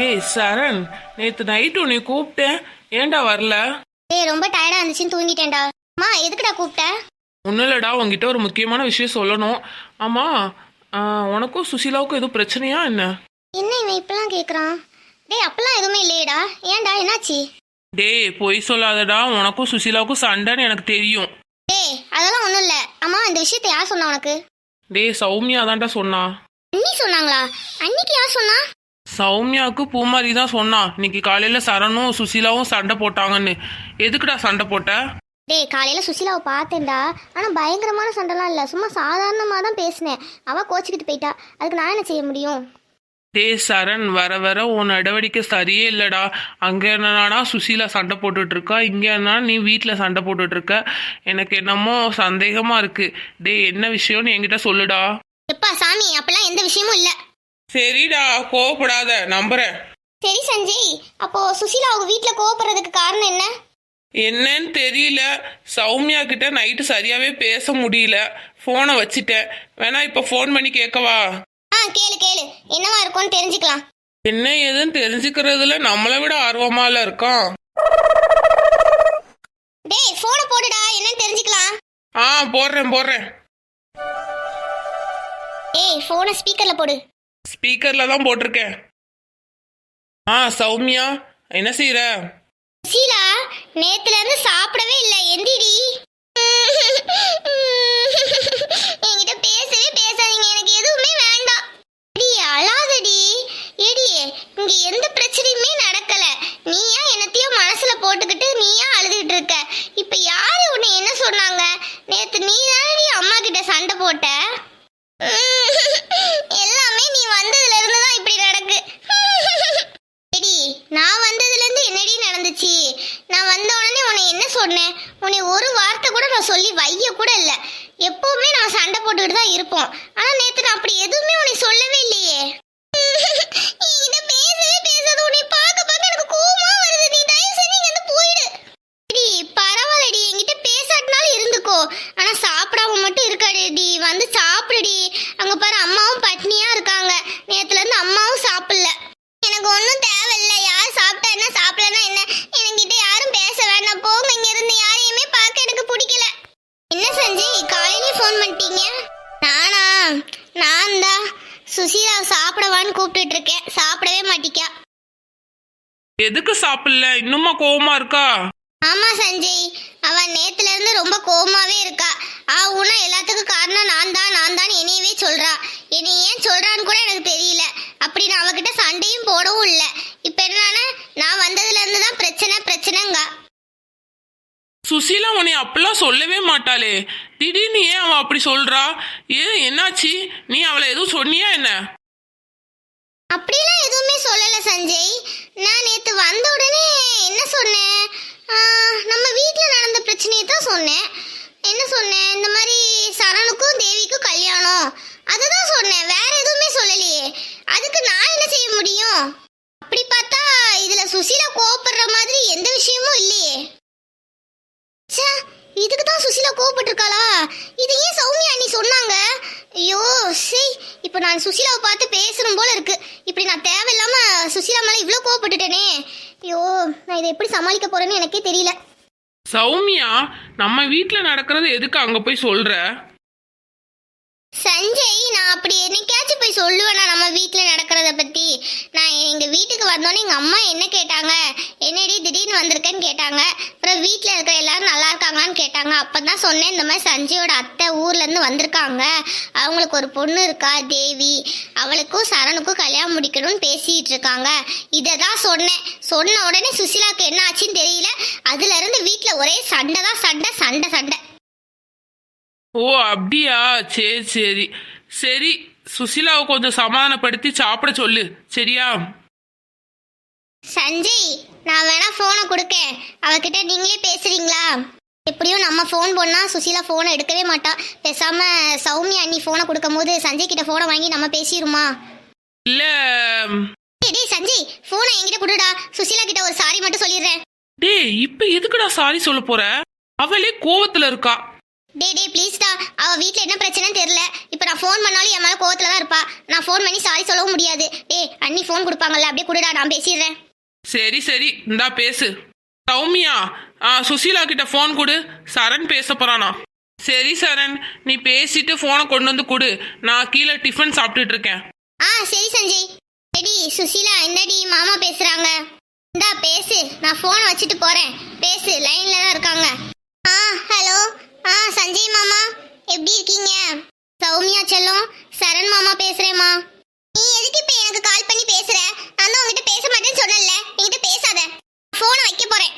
ஏய் சரண் நேத்து நைட்டு உன்னை கூப்பிட்டேன். ஏன்டா வரல? டேய் ரொம்ப டயர்டா இருந்துச்சுன்னு தூங்கிட்டேன்டா. அம்மா எதுக்குடா கூப்பிட்ட? ஒன்றும் இல்லடா உங்ககிட்ட ஒரு முக்கியமான விஷயம் சொல்லணும். ஆமா ஆ, உனக்கும் சுசீலாவுக்கும் எதுவும் பிரச்சனையா என்ன? என்ன இவன் இப்பெல்லாம் கேக்குறான்? டேய் அப்பெல்லாம் எதுவுமே இல்லையேடா. ஏன்டா என்னாச்சு? டேய் பொய் சொல்லாதடா. உனக்கும் சுசீலாவுக்கும் சண்டைன்னு எனக்கு தெரியும். டேய் அதெல்லாம் ஒண்ணும் இல்ல. அம்மா இந்த விஷயத்தை யார் சொன்னா உனக்கு? டேய் சௌமியா தான்டா சொன்னா. அண்ணி சொன்னாங்களா? அன்னிக்கு யார் சொன்னா? சௌமியாவுக்கு பூமாரி தான் சொன்னா. இன்னைக்கு காலையில சரணும் சுசீலாவும் சண்டை போட்டாங்கன்னு. எதுக்குடா சண்டை போட்ட? டேய் காலையில சுஷிலாவை பார்த்தேன்டா. ஆனா பயங்கரமான சண்டைலாம் இல்ல. சும்மா சாதாரணமா தான் பேசினேன். அவ கோச்சிக்கிட்டு போயிட்டா. அதுக்கு நான் என்ன செய்ய முடியும்? டேய் சரண் வர வர உன் நடவடிக்கை சரியே இல்லடா. அங்க என்னன்னா சுசீலா சண்டை போட்டுட்டு இருக்கா இங்க என்ன நீ வீட்ல சண்டை போட்டுட்டு இருக்க எனக்கு என்னமோ சந்தேகமா இருக்கு. டேய் என்ன விஷயம்னு என்கிட்ட சொல்லுடா. எப்பா சாமி அப்பெல்லாம் எந்த விஷயமும் இல்ல. சரிடா கோவப்படாத நம்புறேன். சரி சஞ்சய். அப்போ சுஷிலா அவங்க வீட்ல கோவப்படுறதுக்கு காரணம் என்ன? என்னன்னு தெரியல. சௌமியா கிட்ட நைட்டு சரியாவே பேச முடியல. போனை வச்சிட்டேன். வேணா இப்ப ஃபோன் பண்ணி கேட்கவா? ஆ கேளு கேளு. என்னவா இருக்கும்னு தெரிஞ்சுக்கலாம். என்ன ஏதுன்னு தெரிஞ்சுக்கிறதுல நம்மளை விட ஆர்வமால இருக்கான். டேய் போனை போடுடா. என்னன்னு தெரிஞ்சுக்கலாம். ஆ போடுறேன் போடுறேன். ஏய் போனை ஸ்பீக்கர்ல போடு. ஸ்பீக்கர்ல தான் போட்டிருக்கேன். ஆ சௌமியா என்ன செய்யற சீலா நேத்துல இருந்து சாப்பிடவே இல்ல. எந்திடி என்கிட்ட பேசவே பேசாதீங்க. எனக்கு எதுவுமே வேண்டாம். அடி அழாதடி. எடியே இங்க எந்த பிரச்சனையுமே நடக்கல. நீயா என்னத்தையும் மனசுல போட்டுக்கிட்டு நீயா அழுதுகிட்டு இருக்க. இப்ப யாரு உன்னை என்ன சொன்னாங்க? நேத்து நீ தானடி அம்மா கிட்ட சண்டை போட்ட எல்லாமே நீ வந்ததுல இருந்து தான் இப்படி நடக்கு எடி நான் வந்ததுல இருந்து என்னடி நடந்துச்சு நான் வந்த உடனே உன்னை என்ன சொன்னேன் உன்னை ஒரு வார்த்தை கூட நான் சொல்லி வைய கூட இல்ல எப்பவுமே நம்ம சண்டை போட்டுக்கிட்டு தான் இருப்போம் ஆனா நேத்து நான் அப்படி எதுவுமே உன்னை சொல்லவே இல்லையே என்கிட்ட பேசவே பேசாத உன்னை பார்க்க பார்க்க எனக்கு கோவமா வருது நீ தயவு செஞ்சு இங்க இருந்து போயிடு டி பரவாயில்லடி என்கிட்ட பேசாட்டினாலும் இருந்துக்கோ ஆனா சாப்பிடாம மட்டும் இருக்காடி வந்து சாப்பிடுடி அங்க பாரு அம்மாவும் பட்னியா இருக்காங்க நேத்துல இருந்து அம்மாவும் சாப்பிடல எனக்கு ஒன்றும் தேவையில்ல யார் சாப்பிட்டா என்ன சாப்பிடலன்னா என்ன என்கிட்ட யாரும் பேச வேண்டாம் போங்க இங்க இருந்து யாரையுமே பார்க்க எனக்கு பிடிக்கல என்ன சஞ்சய் காலையிலே ஃபோன் பண்ணிட்டீங்க? நானா? நான் தான் சுசீலா சாப்பிடவான்னு கூப்பிட்டுட்டு இருக்கேன் சாப்பிடவே மாட்டிக்கா. எதுக்கு சாப்பிடல? இன்னுமா கோவமா இருக்கா? ஆமா சஞ்சய். அவ நேத்துல இருந்து ரொம்ப கோவமாவே இருக்கா. ஆ உனா எல்லாத்துக்கும் காரணம் நான் தான் நான் தான் என்னையவே சொல்றா. என்னை ஏன் சொல்றான்னு கூட எனக்கு தெரியல. அப்படி நான் அவகிட்ட சண்டையும் போடவும் இல்லை. இப்போ என்னன்னா நான் வந்ததுல இருந்து தான் பிரச்சனை பிரச்சனைங்க. சுசீலா உன்னை அப்பெல்லாம் சொல்லவே மாட்டாளே. திடீர்னு ஏன் அவன் அப்படி சொல்றா? ஏன் என்னாச்சு? நீ அவளை எதுவும் சொன்னியா என்ன? அப்படிலாம் எதுவுமே சொல்லல சஞ்சய். நான் நேத்து வந்த உடனே என்ன சொன்னேன்? நம்ம வீட்டில் நடந்த பிரச்சனையை தான் சொன்னேன். என்ன சொன்னேன்? இந்த மாதிரி சரணுக்கும் தேவிக்கும் கல்யாணம். அதை தான் சொன்னேன் வேற எதுவுமே சொல்லலையே அதுக்கு நான் என்ன செய்ய முடியும் அப்படி பார்த்தா இதுல சுசீலா கோவப்படுற மாதிரி எந்த விஷயமும் இல்லையே ச்சே இதுக்கு தான் சுசீலா கோவப்பட்டிருக்காளா இது ஏன் சௌமியா அண்ணி சொன்னாங்க ஐயோ சரி இப்போ நான் சுசீலாவை பார்த்து பேசணும் போல இருக்கு. இப்படி நான் தேவையில்லாம சுசீலா மேலே இவ்வளோ கோவப்பட்டுட்டேனே. ஐயோ நான் இதை எப்படி சமாளிக்க போறேன்னு எனக்கே தெரியல. சௌமியா நம்ம வீட்டில் நடக்கிறது எதுக்கு அங்க போய் சொல்ற? சஞ்சய் நான் அப்படி என்னைக்காச்சும் போய் சொல்லுவேனா நம்ம வீட்டில் நடக்கிறத பற்றி நான் வீட்டுக்கு வந்தோன்னே எங்கள் அம்மா என்ன கேட்டாங்க? என்னடி திடீர்னு வந்திருக்கேன்னு கேட்டாங்க. அப்புறம் வீட்டில் இருக்கிற எல்லாரும் நல்லா இருக்காங்களான்னு கேட்டாங்க. அப்போ தான் சொன்னேன் இந்த மாதிரி சஞ்சயோட அத்தை ஊர்லேருந்து வந்திருக்காங்க. அவங்களுக்கு ஒரு பொண்ணு இருக்கா தேவி? அவளுக்கும் சரணுக்கும் கல்யாணம் முடிக்கணும்னு பேசிகிட்டு இருக்காங்க. இதை தான் சொன்னேன். சொன்ன உடனே சுசிலாவுக்கு என்ன ஆச்சுன்னு தெரியல. அதுலேருந்து வீட்டில் ஒரே சண்டை தான் சண்டை சண்டை சண்டை. ஓ அப்படியா? சரி சரி. சரி சுசிலாவை கொஞ்சம் சமாதானப்படுத்தி சாப்பிட சொல்லு. சரியா? சஞ்சய் நான் வேணா ஃபோனை கொடுக்கேன். அவகிட்ட நீங்களே பேசுறீங்களா? எப்படியும் நம்ம ஃபோன் பண்ணா சுசீலா ஃபோனை எடுக்கவே மாட்டா. பேசாம சௌமியா அண்ணி ஃபோனை கொடுக்கும் போது சஞ்சய் கிட்ட ஃபோனை வாங்கி நம்ம பேசிடுமா இல்ல. டேய் சஞ்சய் ஃபோனை என்கிட்ட கொடுடா. சுசீலா கிட்ட ஒரு சாரி மட்டும் சொல்லிடுறேன். டேய் இப்ப எதுக்குடா சாரி சொல்ல போற? அவளே கோவத்துல இருக்கா. டேய் டேய் ப்ளீஸ்டா அவ வீட்ல என்ன பிரச்சனைன்னு தெரியல. இப்போ நான் ஃபோன் பண்ணாலும் என் மேல கோவத்துல தான் இருப்பா. நான் ஃபோன் பண்ணி சாரி சொல்லவும் முடியாது. டேய் அண்ணி ஃபோன் கொடுப்பாங்கல்ல அப்படியே கொடுடா நான் பேசிடுறேன். சரி சரி. இந்தா பேசு. சௌமியா ஆ சுசீலா கிட்ட ஃபோன் கொடு. சரண் பேச போறானா? சரி சரண். நீ பேசிட்டு ஃபோனை கொண்டு வந்து கொடு. நான் கீழே டிஃபன் சாப்பிட்டுட்டு இருக்கேன். ஆ சரி சஞ்சய். ரெடி சுசீலா என்னடி மாமா பேசுறாங்க? இந்தா பேசு. நான் ஃபோனை வச்சுட்டு போறேன். பேசு லைன்ல தான் இருக்காங்க. ஆ ஹலோ ஆ சஞ்சய் மாமா. எப்படி இருக்கீங்க? சௌமியா செல்லம். சரண் மாமா பேசுறேம்மா நீ எதுக்கு இப்ப எனக்கு கால் பண்ணி பேசுற நான் தான் உங்ககிட்ட பேச மாட்டேன்னு சொன்னேன்ல என்கிட்ட பேசாத ஃபோனை வைக்க போறேன்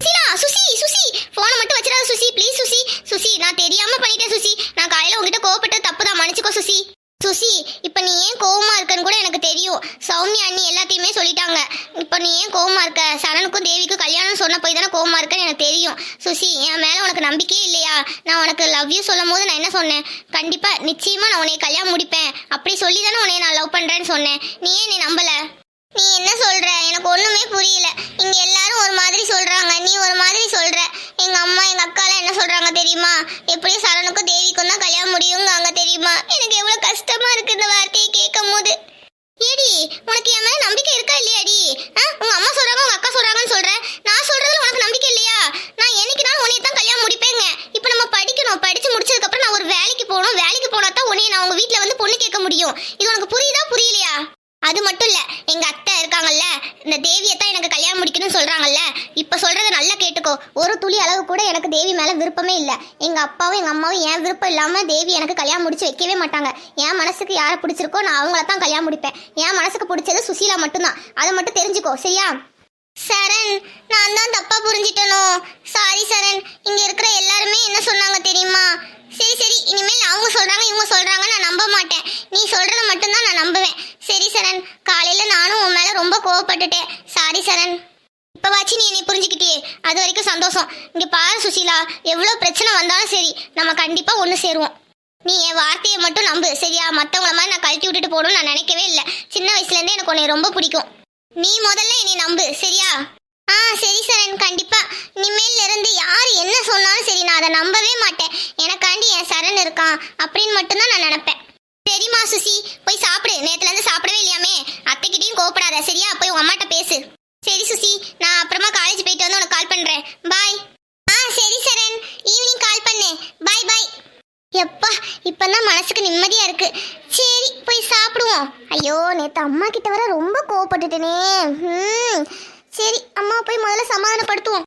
சுசீலா சுசி சுசி ஃபோனை மட்டும் வச்சிடாத சுசி ப்ளீஸ் சுசி சுசி நான் தெரியாம பண்ணிட்டேன் சுசி நான் காலையில உங்ககிட்ட கோவப்பட்டது தப்பு தான் மன்னிச்சுக்கோ சுசி சுசி இப்ப நீ ஏன் கோவமா இருக்கன்னு கூட எனக்கு தெரியும் சௌமியா அண்ணி எல்லாத்தையுமே சொல்லிட்டாங்க. இப்போ நீ ஏன் கோவமாக இருக்க? சரணுக்கும் தேவிக்கும் கல்யாணம் சொன்ன போய் தானே கோவமாக இருக்கன்னு எனக்கு தெரியும். சுசி என் மேலே உனக்கு நம்பிக்கையே இல்லையா? நான் உனக்கு லவ் யூ சொல்லும் போது நான் என்ன சொன்னேன்? கண்டிப்பாக நிச்சயமாக நான் உன்னை கல்யாணம் முடிப்பேன். அப்படி சொல்லி தானே உன்னை நான் லவ் பண்ணுறேன்னு சொன்னேன். நீ ஏன் நீ நம்பலை? நீ என்ன சொல்ற? எனக்கு ஒண்ணுமே புரியல. இங்க எல்லாரும் ஒரு மாதிரி சொல்றாங்க. நீ ஒரு மாதிரி சொல்ற. எங்க அம்மா எங்க அக்காலாம் என்ன சொல்றாங்க தெரியுமா? எப்படியும் சரணுக்கும் தேவிக்கும் தான் கல்யாணம் முடியுங்காங்க தெரியுமா எனக்கு எவ்வளவு கஷ்டமா இருக்கு இந்த வார்த்தையை கேட்கும் போது ஏடி உனக்கு என் மேல நம்பிக்கை இருக்கா இல்லையாடி ஆ? உங்க அம்மா சொல்றாங்க உங்க அக்கா சொல்றாங்கன்னு சொல்ற நான் சொல்றதுல உனக்கு நம்பிக்கை இல்லையா நான் என்னைக்கு நாள் உன்னைய தான் கல்யாணம் முடிப்பேங்க இப்போ நம்ம படிக்கணும் படிச்சு முடிச்சதுக்கு அப்புறம் நான் ஒரு வேலைக்கு போகணும் வேலைக்கு போனா தான் உன்னைய நான் உங்க வீட்ல வந்து பொண்ணு கேட்க முடியும். இது உனக்கு புரியுதா புரியலையா? அது மட்டும் இல்ல எங்க அத்தை இருக்காங்கல்ல இந்த தேவியை தான் எனக்கு கல்யாணம் முடிக்கணும்னு சொல்றாங்கல்ல இப்ப சொல்றத நல்லா கேட்டுக்கோ. ஒரு துளி அளவு கூட எனக்கு தேவி மேல விருப்பமே இல்ல. எங்க அப்பாவும் எங்க அம்மாவும் என் விருப்பம் இல்லாம தேவி எனக்கு கல்யாணம் முடிச்சு வைக்கவே மாட்டாங்க. என் மனசுக்கு யாரை பிடிச்சிருக்கோ நான் அவங்கள தான் கல்யாணம் முடிப்பேன். என் மனசுக்கு பிடிச்சது சுசீலா மட்டும்தான். அதை மட்டும் தெரிஞ்சுக்கோ சரியா? சரண் நான் தான் தப்பா புரிஞ்சிட்டனோ? சாரி சரண் இங்க இருக்கிற எல்லாருமே என்ன சொன்னாங்க தெரியுமா? சரி சரி இனிமே அவங்க சொல்றாங்க இவங்க சொல்றாங்க நான் நம்ப மாட்டேன். நீ சொல்றத மட்டும்தான் நான் நம்புவேன். சரி சரண். காலையில நானும் உன் மேல ரொம்ப கோவப்பட்டுட்டேன். சாரி சரண். இப்பவாச்சு நீ என்னை புரிஞ்சுக்கிட்டியே? அது வரைக்கும் சந்தோஷம். இங்கே பாரு சுசீலா. எவ்வளோ பிரச்சனை வந்தாலும் சரி நம்ம கண்டிப்பாக ஒன்று சேருவோம். நீ என் வார்த்தையை மட்டும் நம்பு சரியா? மற்றவங்கள மாதிரி நான் கழட்டி விட்டுட்டு போகணும்னு நான் நினைக்கவே இல்லை. சின்ன வயசுலேருந்தே எனக்கு உன்னை ரொம்ப பிடிக்கும். நீ முதல்ல என்னை நம்பு சரியா? ஆ சரி சரண் கண்டிப்பா. இனிமேல் இருந்து யார் என்ன சொன்னாலும் சரி நான் அதை நம்பவே மாட்டேன். எனக்காண்டி என் சரண் இருக்கான் அப்படின்னு மட்டும்தான் நான் நினைப்பேன். சரிம்மா சுசி போய் சாப்பிடு. நேத்துல இருந்து சாப்பிடவே இல்லையாமே. அத்தைக்கிட்டையும் கோப்படாத சரியா? போய் உங்க அம்மாட்ட பேசு. சரி சுசி நான் அப்புறமா காலேஜ் போயிட்டு வந்து உனக்கு கால் பண்றேன். பாய் ஆ சரி சரண். ஈவினிங் கால் பண்ணு. பாய் பாய் எப்பா இப்பதான் மனசுக்கு நிம்மதியா இருக்கு. சரி போய் சாப்பிடுவோம். ஐயோ நேற்று அம்மா கிட்ட வர ரொம்ப கோவப்பட்டுட்டேனே. ம் சரி அம்மா போய் முதல்ல சமாதானப்படுத்துவோம்.